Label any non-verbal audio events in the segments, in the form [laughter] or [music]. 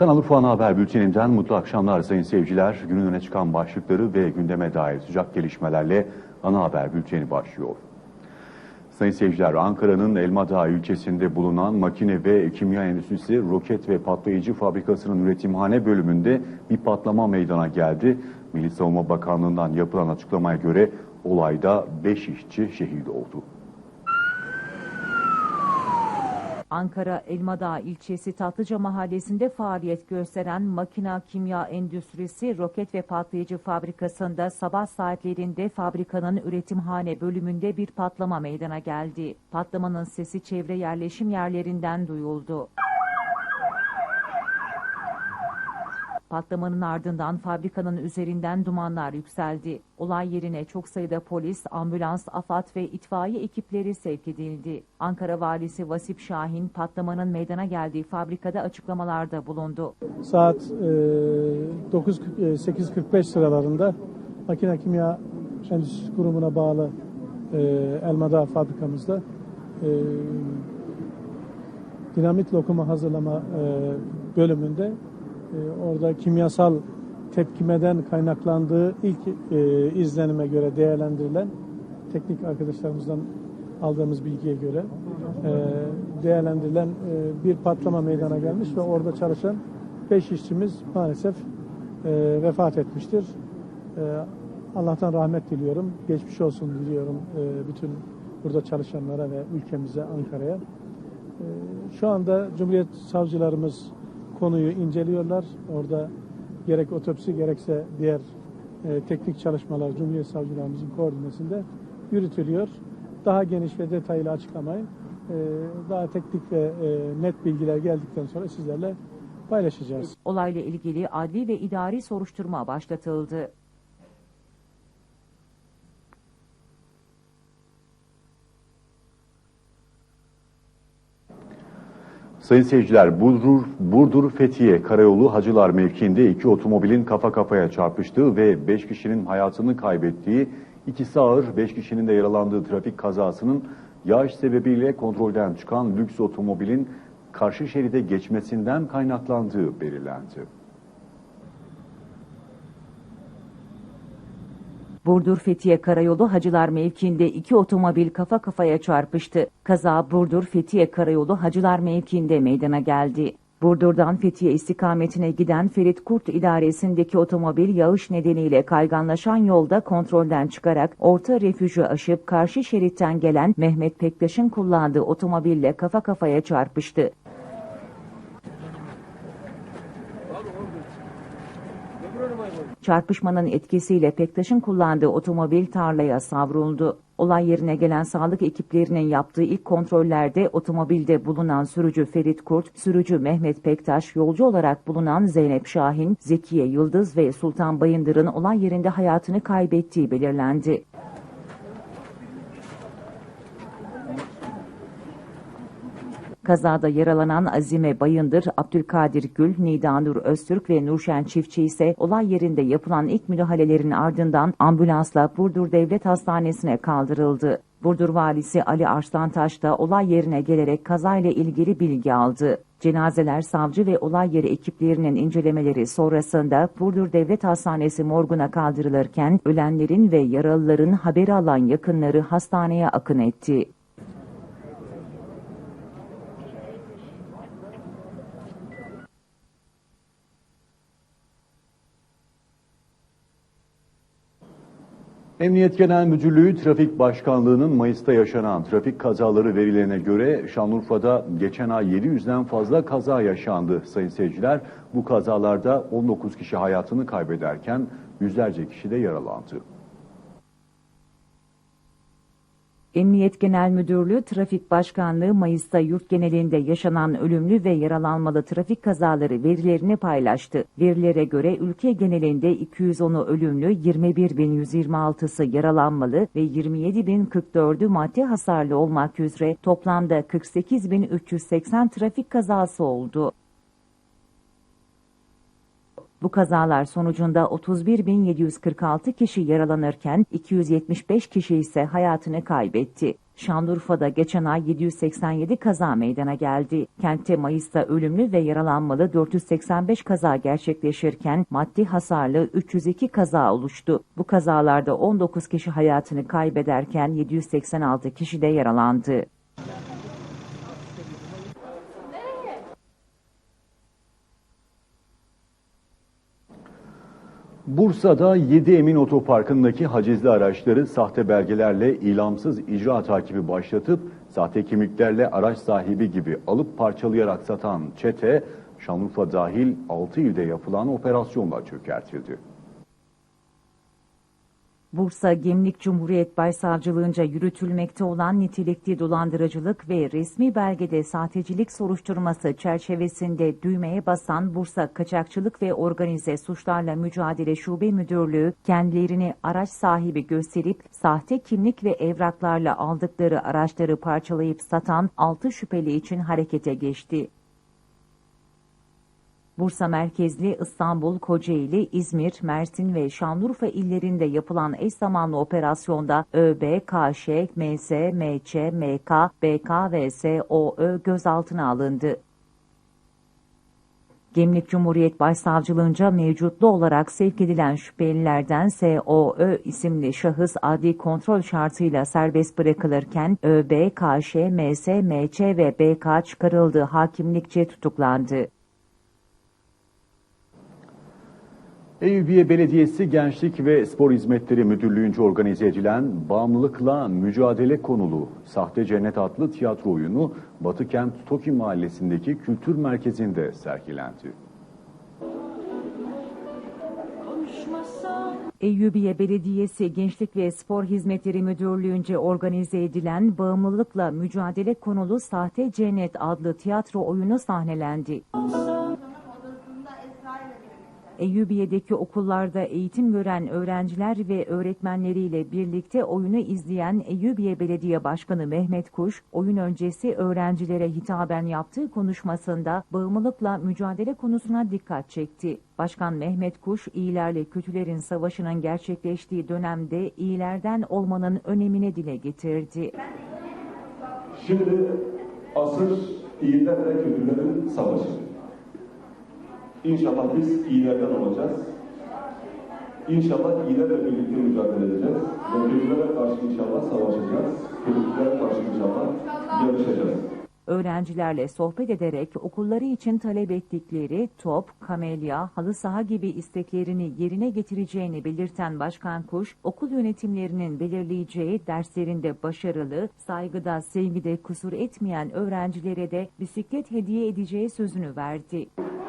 Kanal Urfa Haber Bülteninden mutlu akşamlar sayın seyirciler. Günün öne çıkan başlıkları ve gündeme dair sıcak gelişmelerle Ana Haber Bülteni başlıyor. Sayın seyirciler, Ankara'nın Elmadağ ilçesinde bulunan makine ve kimya endüstrisi roket ve patlayıcı fabrikasının üretimhane bölümünde bir patlama meydana geldi. Milli Savunma Bakanlığı'ndan yapılan açıklamaya göre olayda 5 işçi şehit oldu. Ankara Elmadağ ilçesi Tatlıca mahallesinde faaliyet gösteren makina kimya endüstrisi roket ve patlayıcı fabrikasında sabah saatlerinde fabrikanın üretimhane bölümünde bir patlama meydana geldi. Patlamanın sesi çevre yerleşim yerlerinden duyuldu. Patlamanın ardından fabrikanın üzerinden dumanlar yükseldi. Olay yerine çok sayıda polis, ambulans, AFAD ve itfaiye ekipleri sevk edildi. Ankara valisi Vasip Şahin patlamanın meydana geldiği fabrikada açıklamalarda bulundu. Saat e, 9 e, 8.45 sıralarında Makine Kimya Endüstrisi Kurumu'na bağlı e, Elmadağ fabrikamızda e, dinamit lokumu hazırlama e, bölümünde orada kimyasal tepkimeden kaynaklandığı ilk e, izlenime göre değerlendirilen teknik arkadaşlarımızdan aldığımız bilgiye göre e, değerlendirilen e, bir patlama meydana gelmiş ve orada çalışan 5 işçimiz maalesef e, vefat etmiştir. E, Allah'tan rahmet diliyorum. Geçmiş olsun diliyorum e, bütün burada çalışanlara ve ülkemize, Ankara'ya. E, Şu anda Cumhuriyet savcılarımız konuyu inceliyorlar. Orada gerek otopsi gerekse diğer e, teknik çalışmalar Cumhuriyet savcılarımızın koordinesinde yürütülüyor. Daha geniş ve detaylı açıklamayı e, daha teknik ve e, net bilgiler geldikten sonra sizlerle paylaşacağız. Olayla ilgili adli ve idari soruşturma başlatıldı. Sayın seyirciler, Burdur, Burdur Fethiye Karayolu Hacılar mevkiinde iki otomobilin kafa kafaya çarpıştığı ve 5 kişinin hayatını kaybettiği, ikisi ağır 5 kişinin de yaralandığı trafik kazasının yağış sebebiyle kontrolden çıkan lüks otomobilin karşı şeride geçmesinden kaynaklandığı belirlendi. Burdur Fethiye Karayolu Hacılar mevkiinde iki otomobil kafa kafaya çarpıştı. Kaza Burdur Fethiye Karayolu Hacılar mevkiinde meydana geldi. Burdur'dan Fethiye istikametine giden Ferit Kurt idaresindeki otomobil yağış nedeniyle kayganlaşan yolda kontrolden çıkarak orta refüjü aşıp karşı şeritten gelen Mehmet Pektaş'ın kullandığı otomobille kafa kafaya çarpıştı. Çarpışmanın etkisiyle Pektaş'ın kullandığı otomobil tarlaya savruldu. Olay yerine gelen sağlık ekiplerinin yaptığı ilk kontrollerde otomobilde bulunan sürücü Ferit Kurt, sürücü Mehmet Pektaş, yolcu olarak bulunan Zeynep Şahin, Zekiye Yıldız ve Sultan Bayındır'ın olay yerinde hayatını kaybettiği belirlendi. Kazada yaralanan Azime Bayındır, Abdülkadir Gül, Nidanur Öztürk ve Nurşen Çiftçi ise olay yerinde yapılan ilk müdahalelerin ardından ambulansla Burdur Devlet Hastanesi'ne kaldırıldı. Burdur valisi Ali Arslantaş da olay yerine gelerek kazayla ilgili bilgi aldı. Cenazeler savcı ve olay yeri ekiplerinin incelemeleri sonrasında Burdur Devlet Hastanesi morguna kaldırılırken ölenlerin ve yaralıların haberi alan yakınları hastaneye akın etti. Emniyet Genel Müdürlüğü Trafik Başkanlığı'nın Mayıs'ta yaşanan trafik kazaları verilerine göre Şanlıurfa'da geçen ay 700'den fazla kaza yaşandı sayın seyirciler. Bu kazalarda 19 kişi hayatını kaybederken yüzlerce kişi de yaralandı. Emniyet Genel Müdürlüğü Trafik Başkanlığı Mayıs'ta yurt genelinde yaşanan ölümlü ve yaralanmalı trafik kazaları verilerini paylaştı. Verilere göre ülke genelinde 210'u ölümlü, 21.126'sı yaralanmalı ve 27.044'ü maddi hasarlı olmak üzere toplamda 48.380 trafik kazası oldu. Bu kazalar sonucunda 31.746 kişi yaralanırken 275 kişi ise hayatını kaybetti. Şanlıurfa'da geçen ay 787 kaza meydana geldi. Kentte Mayıs'ta ölümlü ve yaralanmalı 485 kaza gerçekleşirken maddi hasarlı 302 kaza oluştu. Bu kazalarda 19 kişi hayatını kaybederken 786 kişi de yaralandı. Bursa'da 7 Emin Otoparkı'ndaki hacizli araçları sahte belgelerle ilamsız icra takibi başlatıp sahte kimliklerle araç sahibi gibi alıp parçalayarak satan çete Şanlıurfa dahil 6 ilde yapılan operasyonla çökertildi. Bursa Gemlik Cumhuriyet Başsavcılığınca yürütülmekte olan nitelikli dolandırıcılık ve resmi belgede sahtecilik soruşturması çerçevesinde düğmeye basan Bursa Kaçakçılık ve Organize Suçlarla Mücadele Şube Müdürlüğü kendilerini araç sahibi gösterip sahte kimlik ve evraklarla aldıkları araçları parçalayıp satan 6 şüpheli için harekete geçti. Bursa merkezli İstanbul, Kocaeli, İzmir, Mersin ve Şanlıurfa illerinde yapılan eş zamanlı operasyonda ÖB, KŞ, MS, MC, MK, BK ve SOÖ gözaltına alındı. Gemlik Cumhuriyet Başsavcılığınca mevcutlu olarak sevk edilen şüphelilerden SOÖ isimli şahıs adli kontrol şartıyla serbest bırakılırken ÖB, KŞ, MS, MC ve BK çıkarıldığı hakimlikçe tutuklandı. Eyüpiye Belediyesi Gençlik ve Spor Hizmetleri Müdürlüğü'nce organize edilen Bağımlılıkla Mücadele konulu Sahte Cennet adlı tiyatro oyunu Batıkent Toki Mahallesi'ndeki kültür merkezinde sergilendi. Eyyubiye Belediyesi Gençlik ve Spor Hizmetleri Müdürlüğü'nce organize edilen Bağımlılıkla Mücadele konulu Sahte Cennet adlı tiyatro oyunu sahnelendi. Eyyubiye'deki okullarda eğitim gören öğrenciler ve öğretmenleriyle birlikte oyunu izleyen Eyyubiye Belediye Başkanı Mehmet Kuş, oyun öncesi öğrencilere hitaben yaptığı konuşmasında bağımlılıkla mücadele konusuna dikkat çekti. Başkan Mehmet Kuş, iyilerle kötülerin savaşının gerçekleştiği dönemde iyilerden olmanın önemine dile getirdi. Şimdi asır iyiler ve kötülerin savaşı. İnşallah biz iyilerden olacağız. İnşallah iyilerle birlikte mücadele edeceğiz. Ve kötülere karşı inşallah savaşacağız. Kötülere karşı inşallah yarışacağız. Öğrencilerle sohbet ederek okulları için talep ettikleri top, kamelya, halı saha gibi isteklerini yerine getireceğini belirten Başkan Kuş, okul yönetimlerinin belirleyeceği derslerinde başarılı, saygıda, sevgide kusur etmeyen öğrencilere de bisiklet hediye edeceği sözünü verdi.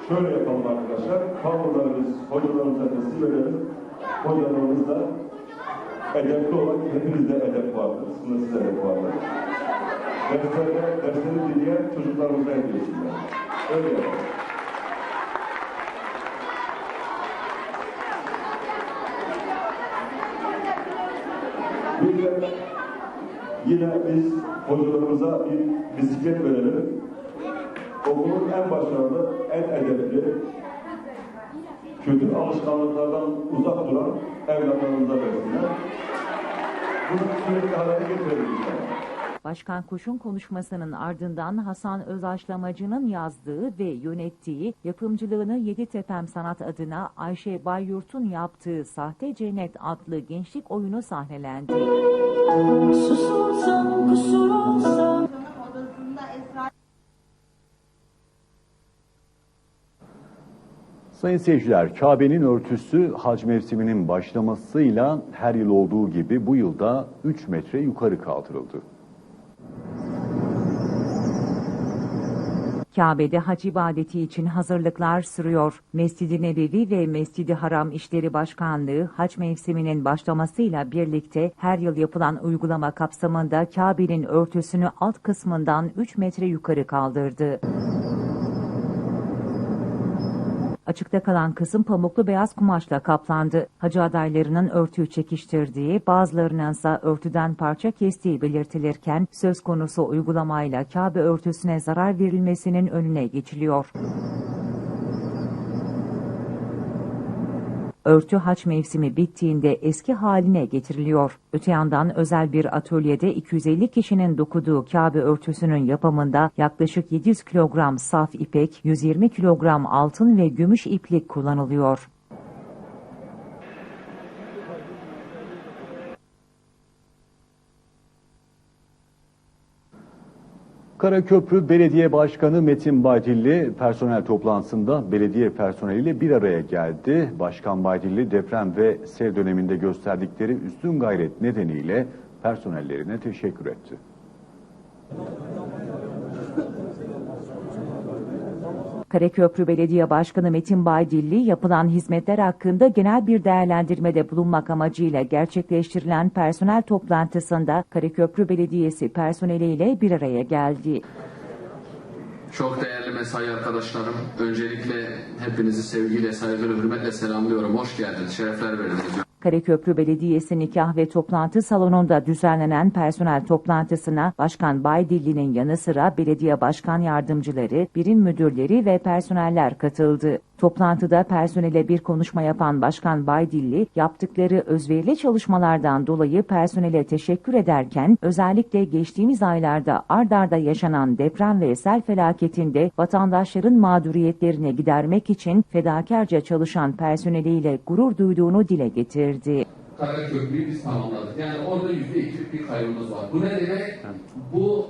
Şöyle yapalım arkadaşlar. Kavgaları biz hocalarımıza teslim edelim. Hocalarımız da edepli olarak hepinizde edep vardır. Sınırsız edep vardır. Derslerde, dersleri dinleyen çocuklarımıza hediye etsinler. Öyle yapalım. Bir de yine biz hocalarımıza bir bisiklet verelim. Okulun en başarılı, en edepli, kötü alışkanlıklardan uzak duran evlatlarımıza versinler. Bunu sürekli getirelim inşallah. Başkan Kuş'un konuşmasının ardından Hasan Özaşlamacı'nın yazdığı ve yönettiği, yapımcılığını Yeditepe Sanat adına Ayşe Bayyurt'un yaptığı Sahte Cennet adlı gençlik oyunu sahnelendi. Kusur olsam Sayın seyirciler, Kabe'nin örtüsü hac mevsiminin başlamasıyla her yıl olduğu gibi bu yılda 3 metre yukarı kaldırıldı. Kabe'de hac ibadeti için hazırlıklar sürüyor. Mescid-i Nebevi ve Mescid-i Haram İşleri Başkanlığı hac mevsiminin başlamasıyla birlikte her yıl yapılan uygulama kapsamında Kabe'nin örtüsünü alt kısmından 3 metre yukarı kaldırdı. Açıkta kalan kısım pamuklu beyaz kumaşla kaplandı. Hacı adaylarının örtüyü çekiştirdiği, bazılarının ise örtüden parça kestiği belirtilirken söz konusu uygulamayla Kabe örtüsüne zarar verilmesinin önüne geçiliyor. Örtü haç mevsimi bittiğinde eski haline getiriliyor. Öte yandan özel bir atölyede 250 kişinin dokuduğu Kabe örtüsünün yapımında yaklaşık 700 kilogram saf ipek, 120 kilogram altın ve gümüş iplik kullanılıyor. Karaköprü Belediye Başkanı Metin Baydilli personel toplantısında belediye personeliyle bir araya geldi. Başkan Baydilli deprem ve sel döneminde gösterdikleri üstün gayret nedeniyle personellerine teşekkür etti. Karaköprü Belediye Başkanı Metin Baydilli yapılan hizmetler hakkında genel bir değerlendirmede bulunmak amacıyla gerçekleştirilen personel toplantısında Karaköprü Belediyesi personeliyle bir araya geldi. Çok değerli mesai arkadaşlarım, öncelikle hepinizi sevgiyle, saygıyla, hürmetle selamlıyorum. Hoş geldiniz, şerefler verdiniz. Karaköprü Belediyesi nikah ve toplantı salonunda düzenlenen personel toplantısına Başkan Baydilli'nin yanı sıra belediye başkan yardımcıları, birim müdürleri ve personeller katıldı. Toplantıda personele bir konuşma yapan Başkan Baydilli, yaptıkları özverili çalışmalardan dolayı personele teşekkür ederken, özellikle geçtiğimiz aylarda ard arda yaşanan deprem ve sel felaketinde vatandaşların mağduriyetlerini gidermek için fedakarca çalışan personeliyle gurur duyduğunu dile getirdi. Karaköprü'yü biz tamamladık. Yani orada yüzde ikilik bir kaybımız var. Bu ne demek? Bu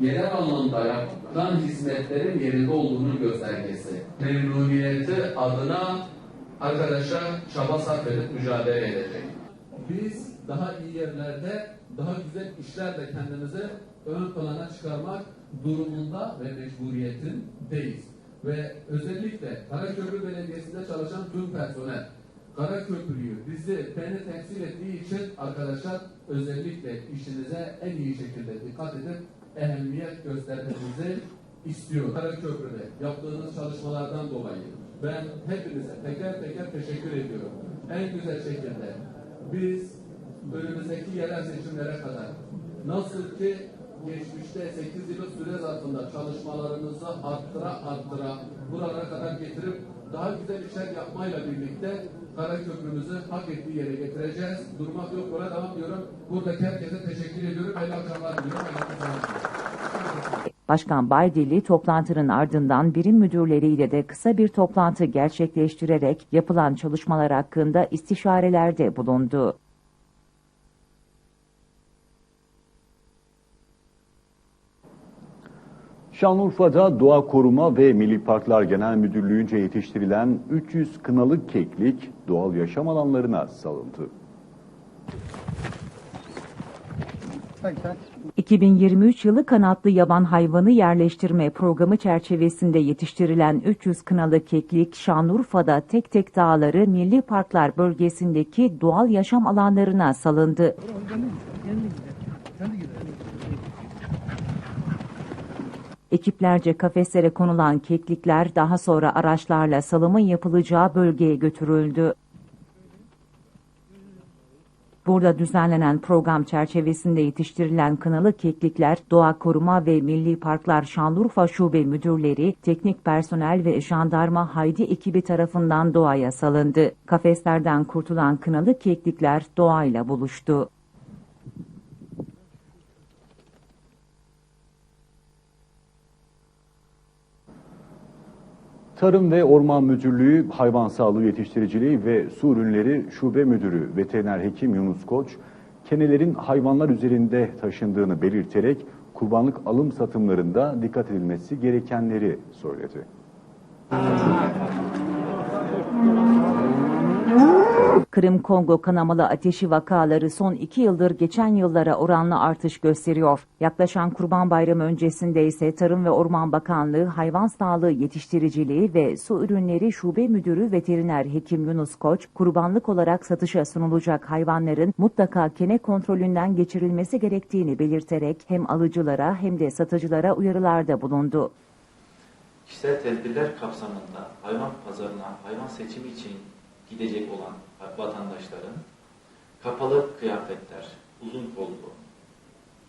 yerel anlamda yapılan hizmetlerin yerinde olduğunun göstergesi. Memnuniyeti adına arkadaşlar çaba sarf edip mücadele edecek. Biz daha iyi yerlerde, daha güzel işlerle kendimizi ön plana çıkarmak durumunda ve mecburiyetindeyiz. Ve özellikle Karaköprü Belediyesi'nde çalışan tüm personel, Karaköprü'yü, bizi, beni temsil ettiği için arkadaşlar özellikle işinize en iyi şekilde dikkat edip ehemmiyet göstermenizi istiyor. Karaköprü'de yaptığınız çalışmalardan dolayı ben hepinize teker teker teşekkür ediyorum. En güzel şekilde biz önümüzdeki yerel seçimlere kadar nasıl ki geçmişte 8 yıllık süre zarfında çalışmalarınızı arttıra arttıra buralara kadar getirip daha güzel işler yapmayla birlikte Karaköprümüzü hak ettiği yere getireceğiz. Durmak yok, yola devam diyorum. Buradaki herkese teşekkür ediyorum. Hayırlı akşamlar diliyorum. Başkan Baydilli toplantının ardından birim müdürleriyle de kısa bir toplantı gerçekleştirerek yapılan çalışmalar hakkında istişarelerde bulundu. Şanlıurfa'da Doğa Koruma ve Milli Parklar Genel Müdürlüğü'nce yetiştirilen 300 kınalık keklik doğal yaşam alanlarına salındı. 2023 yılı kanatlı yaban hayvanı yerleştirme programı çerçevesinde yetiştirilen 300 kınalı keklik Şanlıurfa'da tek tek dağları Milli Parklar bölgesindeki doğal yaşam alanlarına salındı. Ekiplerce kafeslere konulan keklikler daha sonra araçlarla salımın yapılacağı bölgeye götürüldü. Burada düzenlenen program çerçevesinde yetiştirilen kınalı keklikler Doğa Koruma ve Milli Parklar Şanlıurfa Şube Müdürleri, teknik personel ve jandarma Haydi ekibi tarafından doğaya salındı. Kafeslerden kurtulan kınalı keklikler doğayla buluştu. Tarım ve Orman Müdürlüğü Hayvan Sağlığı Yetiştiriciliği ve Su Ürünleri Şube Müdürü Veteriner Hekim Yunus Koç, kenelerin hayvanlar üzerinde taşındığını belirterek kurbanlık alım satımlarında dikkat edilmesi gerekenleri söyledi. Kırım-Kongo kanamalı ateşi vakaları son iki yıldır geçen yıllara oranlı artış gösteriyor. Yaklaşan Kurban Bayramı öncesinde ise Tarım ve Orman Bakanlığı Hayvan Sağlığı Yetiştiriciliği ve Su Ürünleri Şube Müdürü Veteriner Hekim Yunus Koç, kurbanlık olarak satışa sunulacak hayvanların mutlaka kene kontrolünden geçirilmesi gerektiğini belirterek hem alıcılara hem de satıcılara uyarılarda bulundu. Kişisel tedbirler kapsamında hayvan pazarına hayvan seçimi için gidecek olan vatandaşların kapalı kıyafetler, uzun kollu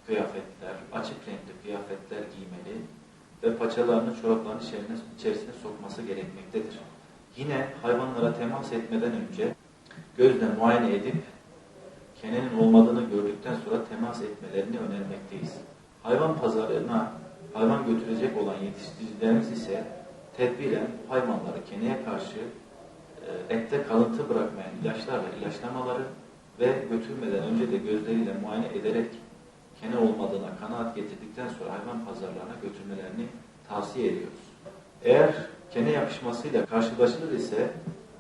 kıyafetler, açık renkli kıyafetler giymeli ve paçalarını çoraplarının içerisine, içerisine sokması gerekmektedir. Yine hayvanlara temas etmeden önce gözle muayene edip kenenin olmadığını gördükten sonra temas etmelerini önermekteyiz. Hayvan pazarına hayvan götürecek olan yetiştiricilerimiz ise tedbiren hayvanları keneye karşı e, ette kalıntı bırakmayan ilaçlarla ilaçlamaları ve götürmeden önce de gözleriyle muayene ederek kene olmadığına kanaat getirdikten sonra hayvan pazarlarına götürmelerini tavsiye ediyoruz. Eğer kene yapışmasıyla karşılaşılır ise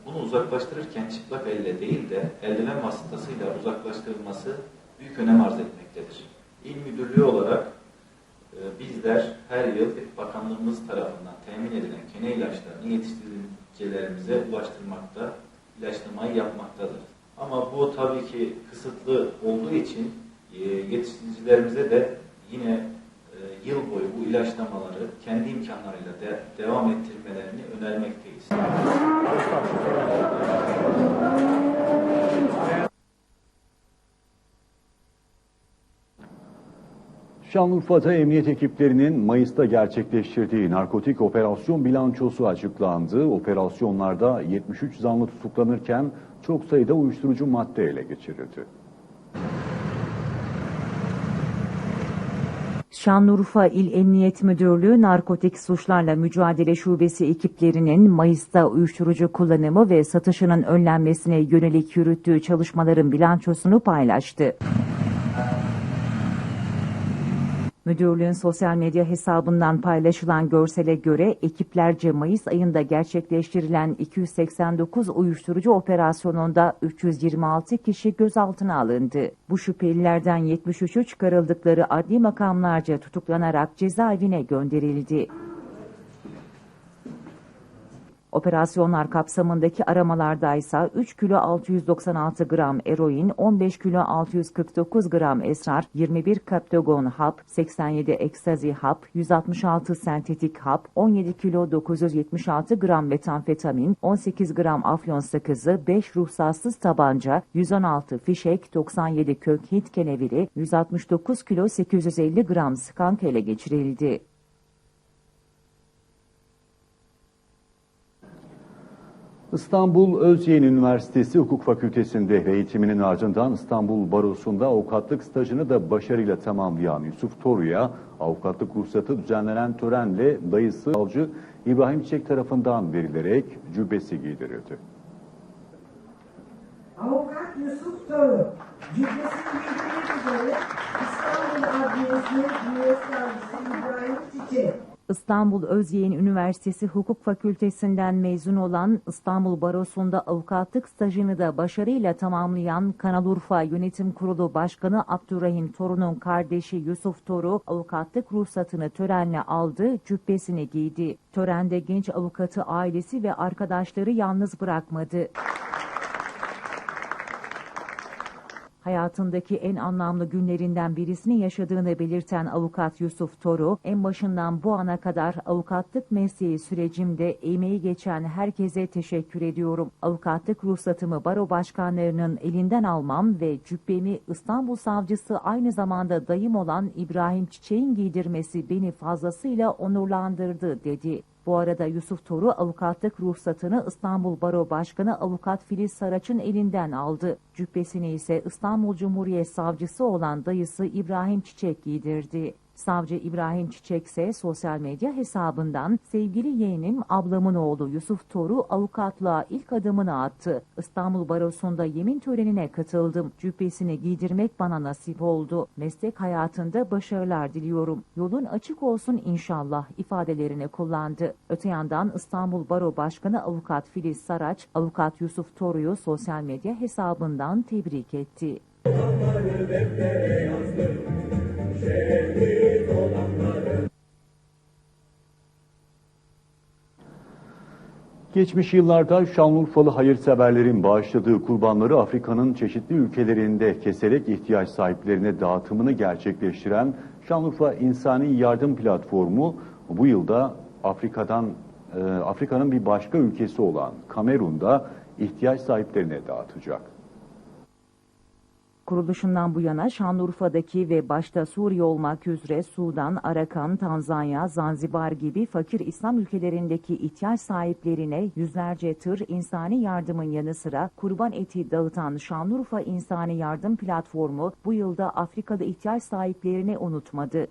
bunu uzaklaştırırken çıplak elle değil de eldiven vasıtasıyla uzaklaştırılması büyük önem arz etmektedir. İl Müdürlüğü olarak e, bizler her yıl bakanlığımız tarafından temin edilen kene ilaçlarını yetiştiricilerimize ulaştırmakta, ilaçlamayı yapmaktadır. Ama bu tabii ki kısıtlı olduğu için e, yetiştiricilerimize de yine e, yıl boyu bu ilaçlamaları kendi imkanlarıyla de, devam ettirmelerini önermekteyiz. Şanlıurfa'da emniyet ekiplerinin Mayıs'ta gerçekleştirdiği narkotik operasyon bilançosu açıklandı. Operasyonlarda 73 zanlı tutuklanırken çok sayıda uyuşturucu madde ele geçirildi. Şanlıurfa İl Emniyet Müdürlüğü Narkotik Suçlarla Mücadele Şubesi ekiplerinin Mayıs'ta uyuşturucu kullanımı ve satışının önlenmesine yönelik yürüttüğü çalışmaların bilançosunu paylaştı. Müdürlüğün sosyal medya hesabından paylaşılan görsele göre ekiplerce Mayıs ayında gerçekleştirilen 289 uyuşturucu operasyonunda 326 kişi gözaltına alındı. Bu şüphelilerden 73'ü çıkarıldıkları adli makamlarca tutuklanarak cezaevine gönderildi. Operasyonlar kapsamındaki aramalarda ise 3 kilo 696 gram eroin, 15 kilo 649 gram esrar, 21 kaptagon hap, 87 ekstazi hap, 166 sentetik hap, 17 kilo 976 gram metamfetamin, 18 gram afyon sakızı, 5 ruhsatsız tabanca, 116 fişek, 97 kök hit keneviri, 169 kilo 850 gram skank ele geçirildi. İstanbul Özyeğin Üniversitesi Hukuk Fakültesi'nde eğitiminin ardından İstanbul Barosu'nda avukatlık stajını da başarıyla tamamlayan Yusuf Toru'ya avukatlık ruhsatı düzenlenen törenle dayısı savcı İbrahim Çiçek tarafından verilerek cübbesi giydirildi. Avukat Yusuf Toru, cübbesini bildiğiniz üzere İstanbul Adliyesi'nin Savcısı İbrahim Çiçek. İstanbul Özyeğin Üniversitesi Hukuk Fakültesinden mezun olan İstanbul Barosu'nda avukatlık stajını da başarıyla tamamlayan Kanalurfa Yönetim Kurulu Başkanı Abdurrahim Toru'nun kardeşi Yusuf Toru avukatlık ruhsatını törenle aldı, cübbesini giydi. Törende genç avukatı ailesi ve arkadaşları yalnız bırakmadı. Hayatındaki en anlamlı günlerinden birisini yaşadığını belirten avukat Yusuf Toru, en başından bu ana kadar avukatlık mesleği sürecimde emeği geçen herkese teşekkür ediyorum. Avukatlık ruhsatımı baro başkanlarının elinden almam ve cübbemi İstanbul Savcısı aynı zamanda dayım olan İbrahim Çiçek'in giydirmesi beni fazlasıyla onurlandırdı dedi. Bu arada Yusuf Toru avukatlık ruhsatını İstanbul Baro Başkanı Avukat Filiz Saraç'ın elinden aldı. Cübbesini ise İstanbul Cumhuriyet Savcısı olan dayısı İbrahim Çiçek giydirdi. Savcı İbrahim Çiçek ise sosyal medya hesabından sevgili yeğenim ablamın oğlu Yusuf Toru avukatlığa ilk adımını attı. İstanbul Barosu'nda yemin törenine katıldım. Cübbesini giydirmek bana nasip oldu. Meslek hayatında başarılar diliyorum. Yolun açık olsun inşallah ifadelerini kullandı. Öte yandan İstanbul Baro Başkanı Avukat Filiz Saraç, Avukat Yusuf Toru'yu sosyal medya hesabından tebrik etti. Geçmiş yıllarda Şanlıurfalı hayırseverlerin bağışladığı kurbanları Afrika'nın çeşitli ülkelerinde keserek ihtiyaç sahiplerine dağıtımını gerçekleştiren Şanlıurfa İnsani Yardım Platformu bu yılda Afrika'dan e, Afrika'nın bir başka ülkesi olan Kamerun'da ihtiyaç sahiplerine dağıtacak. Kuruluşundan bu yana Şanlıurfa'daki ve başta Suriye olmak üzere Sudan, Arakan, Tanzanya, Zanzibar gibi fakir İslam ülkelerindeki ihtiyaç sahiplerine yüzlerce tır insani yardımın yanı sıra kurban eti dağıtan Şanlıurfa İnsani Yardım Platformu bu yılda Afrika'da ihtiyaç sahiplerini unutmadı.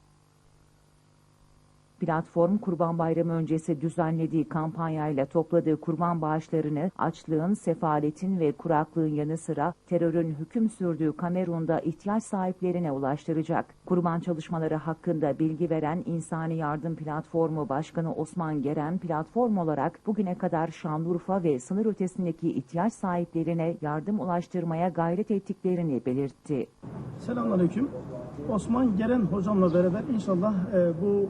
Platform Kurban Bayramı öncesi düzenlediği kampanyayla topladığı kurban bağışlarını açlığın, sefaletin ve kuraklığın yanı sıra terörün hüküm sürdüğü Kamerun'da ihtiyaç sahiplerine ulaştıracak. Kurban çalışmaları hakkında bilgi veren İnsani Yardım Platformu Başkanı Osman Geren platform olarak bugüne kadar Şanlıurfa ve sınır ötesindeki ihtiyaç sahiplerine yardım ulaştırmaya gayret ettiklerini belirtti. Selamünaleyküm. Osman Geren hocamla beraber inşallah e, bu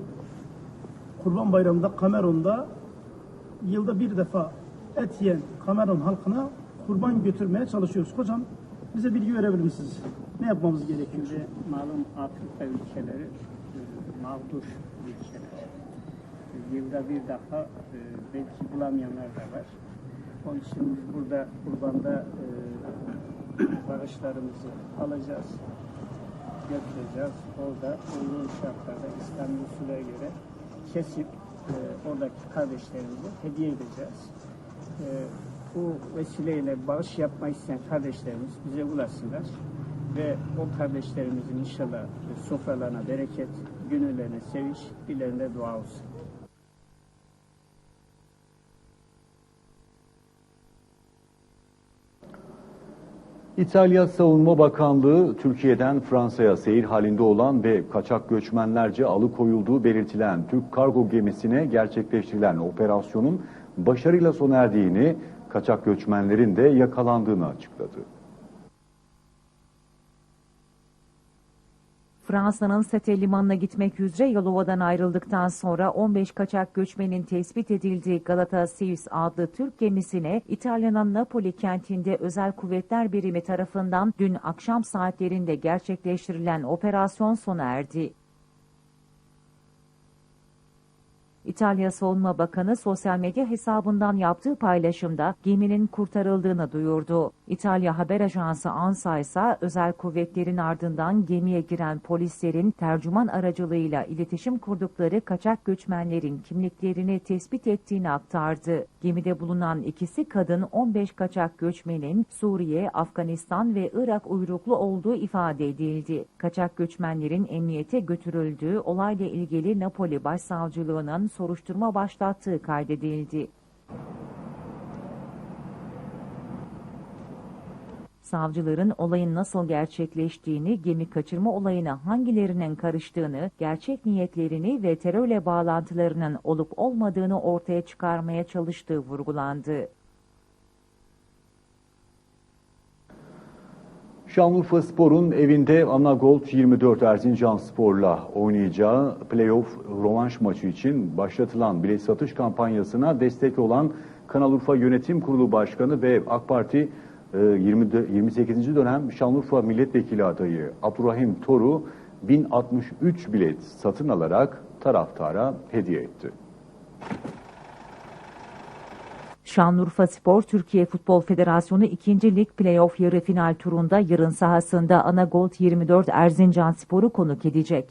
Kurban Bayramı'nda Kamerun'da yılda bir defa et yiyen Kamerun halkına kurban götürmeye çalışıyoruz. Hocam bize bilgi verebilir misiniz? Ne yapmamız gerekiyor? Şimdi malum Afrika ülkeleri e, mağdur ülkeler. Yılda bir defa e, belki bulamayanlar da var. Onun için biz burada kurbanda e, bağışlarımızı alacağız, götüreceğiz. Orada uygun şartlarda İslam usulüne göre kesip e, oradaki kardeşlerimize hediye edeceğiz. E, bu vesileyle bağış yapmak isteyen kardeşlerimiz bize ulaşsınlar ve o kardeşlerimizin inşallah e, sofralarına bereket, gönüllerine sevinç, dillerinde dua olsun. İtalya Savunma Bakanlığı Türkiye'den Fransa'ya seyir halinde olan ve kaçak göçmenlerce alıkoyulduğu belirtilen Türk kargo gemisine gerçekleştirilen operasyonun başarıyla sona erdiğini, kaçak göçmenlerin de yakalandığını açıkladı. Fransa'nın Sete limanına gitmek üzere Yalova'dan ayrıldıktan sonra 15 kaçak göçmenin tespit edildiği Galata Sirius adlı Türk gemisine İtalya'nın Napoli kentinde özel kuvvetler birimi tarafından dün akşam saatlerinde gerçekleştirilen operasyon sona erdi. İtalya Savunma Bakanı sosyal medya hesabından yaptığı paylaşımda geminin kurtarıldığını duyurdu. İtalya haber ajansı ANSA ise özel kuvvetlerin ardından gemiye giren polislerin tercüman aracılığıyla iletişim kurdukları kaçak göçmenlerin kimliklerini tespit ettiğini aktardı. Gemide bulunan ikisi kadın 15 kaçak göçmenin Suriye, Afganistan ve Irak uyruklu olduğu ifade edildi. Kaçak göçmenlerin emniyete götürüldüğü olayla ilgili Napoli Başsavcılığı'nın soruşturma başlattığı kaydedildi. Savcıların olayın nasıl gerçekleştiğini, gemi kaçırma olayına hangilerinin karıştığını, gerçek niyetlerini ve terörle bağlantılarının olup olmadığını ortaya çıkarmaya çalıştığı vurgulandı. Şanlıurfa Spor'un evinde Anagold 24 Erzincan Spor'la oynayacağı playoff rövanş maçı için başlatılan bilet satış kampanyasına destek olan Kanal Urfa Yönetim Kurulu Başkanı ve AK Parti e, 20 de- 28. dönem Şanlıurfa Milletvekili adayı Abdurrahim Toru 1063 bilet satın alarak taraftara hediye etti. Şanlıurfa Spor Türkiye Futbol Federasyonu 2. Lig Playoff yarı final turunda yarın sahasında Anagold 24 Erzincan Spor'u konuk edecek.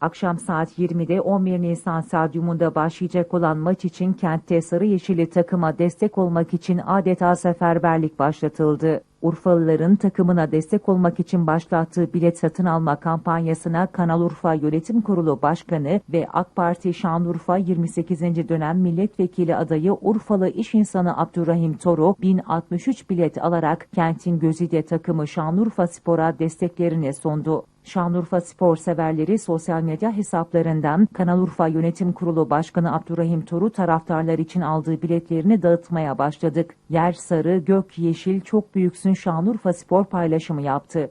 Akşam saat 20'de 11 Nisan Stadyumunda başlayacak olan maç için kentte Sarı Yeşili takıma destek olmak için adeta seferberlik başlatıldı. Urfalıların takımına destek olmak için başlattığı bilet satın alma kampanyasına Kanal Urfa Yönetim Kurulu Başkanı ve AK Parti Şanlıurfa 28. dönem milletvekili adayı Urfalı iş insanı Abdurrahim Toru 1063 bilet alarak kentin gözide takımı Şanlıurfa Spor'a desteklerini sundu. Şanlıurfa spor severleri sosyal medya hesaplarından Kanal Urfa Yönetim Kurulu Başkanı Abdurrahim Toru taraftarlar için aldığı biletlerini dağıtmaya başladık. Yer sarı, gök yeşil, çok büyüksün Şanlıurfa spor paylaşımı yaptı.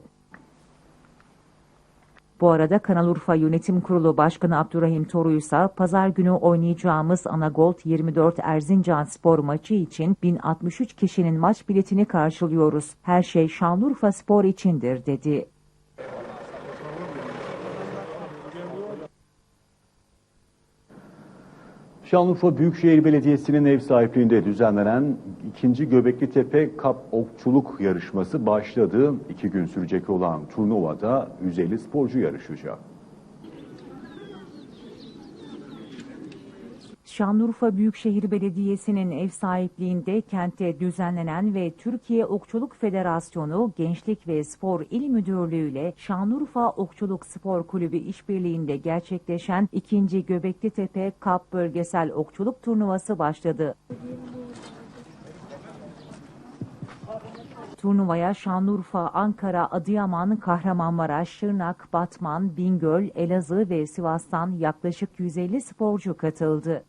Bu arada Kanal Urfa Yönetim Kurulu Başkanı Abdurrahim Toru ise pazar günü oynayacağımız Anagold 24 Erzincan spor maçı için 1063 kişinin maç biletini karşılıyoruz. Her şey Şanlıurfa spor içindir dedi. Şanlıurfa Büyükşehir Belediyesi'nin ev sahipliğinde düzenlenen 2. Göbekli Tepe Kap Okçuluk yarışması başladı. İki gün sürecek olan turnuvada 150 sporcu yarışacak. Şanlıurfa Büyükşehir Belediyesi'nin ev sahipliğinde kentte düzenlenen ve Türkiye Okçuluk Federasyonu Gençlik ve Spor İl Müdürlüğü ile Şanlıurfa Okçuluk Spor Kulübü işbirliğinde gerçekleşen 2. Göbekli Tepe Kap Bölgesel Okçuluk Turnuvası başladı. Turnuvaya Şanlıurfa, Ankara, Adıyaman, Kahramanmaraş, Şırnak, Batman, Bingöl, Elazığ ve Sivas'tan yaklaşık 150 sporcu katıldı.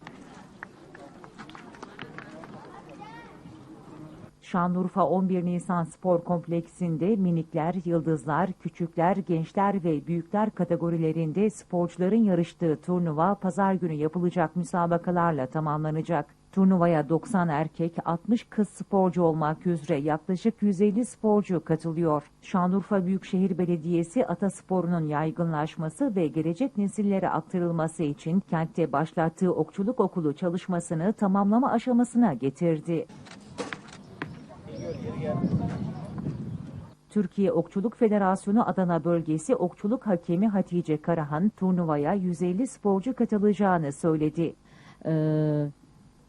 Şanlıurfa 11 Nisan Spor Kompleksinde minikler, yıldızlar, küçükler, gençler ve büyükler kategorilerinde sporcuların yarıştığı turnuva pazar günü yapılacak müsabakalarla tamamlanacak. Turnuvaya 90 erkek, 60 kız sporcu olmak üzere yaklaşık 150 sporcu katılıyor. Şanlıurfa Büyükşehir Belediyesi atasporunun yaygınlaşması ve gelecek nesillere aktarılması için kentte başlattığı okçuluk okulu çalışmasını tamamlama aşamasına getirdi. Türkiye Okçuluk Federasyonu Adana Bölgesi Okçuluk Hakemi Hatice Karahan turnuvaya 150 sporcu katılacağını söyledi. Ee,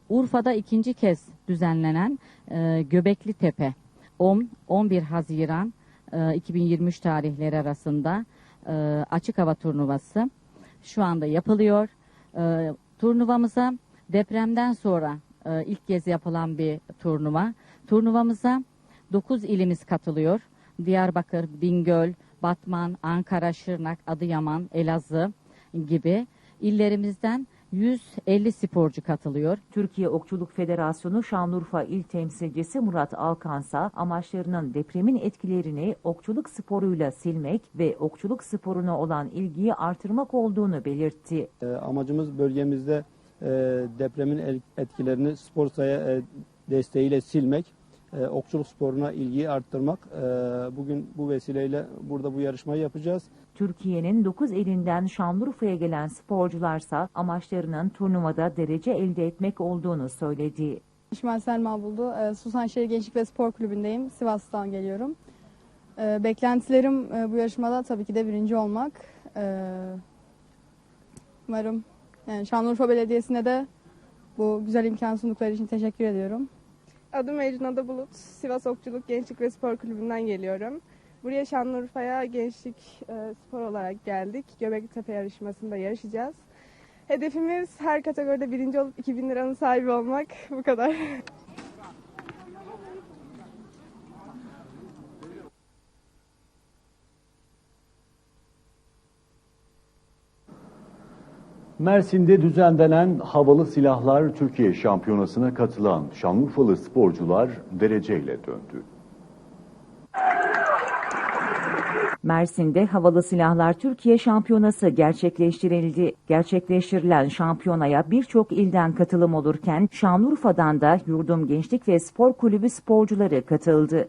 Urfa'da ikinci kez düzenlenen e, Göbekli Tepe 10-11 Haziran e, 2023 tarihleri arasında e, açık hava turnuvası şu anda yapılıyor. E, turnuvamıza depremden sonra e, ilk kez yapılan bir turnuva. Turnuvamıza 9 ilimiz katılıyor. Diyarbakır, Bingöl, Batman, Ankara, Şırnak, Adıyaman, Elazığ gibi illerimizden 150 sporcu katılıyor. Türkiye Okçuluk Federasyonu Şanlıurfa İl Temsilcisi Murat Alkansa amaçlarının depremin etkilerini okçuluk sporuyla silmek ve okçuluk sporuna olan ilgiyi artırmak olduğunu belirtti. E, amacımız bölgemizde e, depremin etkilerini spor saya e, desteğiyle silmek, e, okçuluk sporuna ilgiyi arttırmak. E, bugün bu vesileyle burada bu yarışmayı yapacağız. Türkiye'nin 9 elinden Şanlıurfa'ya gelen sporcularsa amaçlarının turnuvada derece elde etmek olduğunu söyledi. İsmail Selma buldu. Ee, Susanşehir Gençlik ve Spor Kulübü'ndeyim. Sivas'tan geliyorum. Ee, Beklentilerim e, bu yarışmada tabii ki de birinci olmak. Ee, Umarım yani Şanlıurfa Belediyesi'ne de bu güzel imkan sundukları için teşekkür ediyorum. Adım Ecrin Ada Bulut. Sivas Okçuluk Gençlik ve Spor Kulübü'nden geliyorum. Buraya Şanlıurfa'ya gençlik e, spor olarak geldik. Göbekli Tepe yarışmasında yarışacağız. Hedefimiz her kategoride birinci olup 2000 liranın sahibi olmak. Bu kadar. [laughs] Mersin'de düzenlenen Havalı Silahlar Türkiye Şampiyonası'na katılan Şanlıurfalı sporcular dereceyle döndü. Mersin'de Havalı Silahlar Türkiye Şampiyonası gerçekleştirildi. Gerçekleştirilen şampiyonaya birçok ilden katılım olurken Şanlıurfa'dan da Yurdum Gençlik ve Spor Kulübü sporcuları katıldı.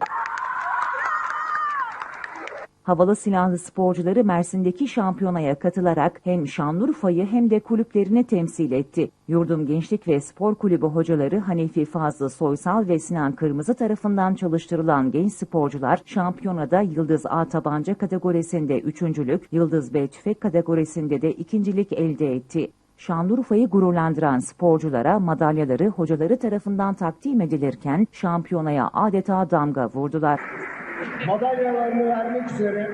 Havalı silahlı sporcuları Mersin'deki şampiyonaya katılarak hem Şanlıurfa'yı hem de kulüplerini temsil etti. Yurdum Gençlik ve Spor Kulübü hocaları Hanefi Fazlı Soysal ve Sinan Kırmızı tarafından çalıştırılan genç sporcular şampiyonada Yıldız A tabanca kategorisinde üçüncülük, Yıldız B tüfek kategorisinde de ikincilik elde etti. Şanlıurfa'yı gururlandıran sporculara madalyaları hocaları tarafından takdim edilirken şampiyonaya adeta damga vurdular. Madalyalarını vermek üzere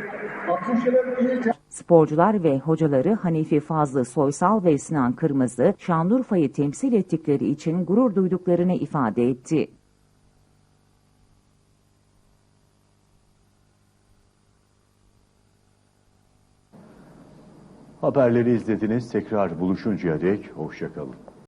atışların ilk Sporcular ve hocaları Hanifi Fazlı Soysal ve Sinan Kırmızı Şanlıurfa'yı temsil ettikleri için gurur duyduklarını ifade etti. Haberleri izlediniz. Tekrar buluşuncaya dek hoşçakalın.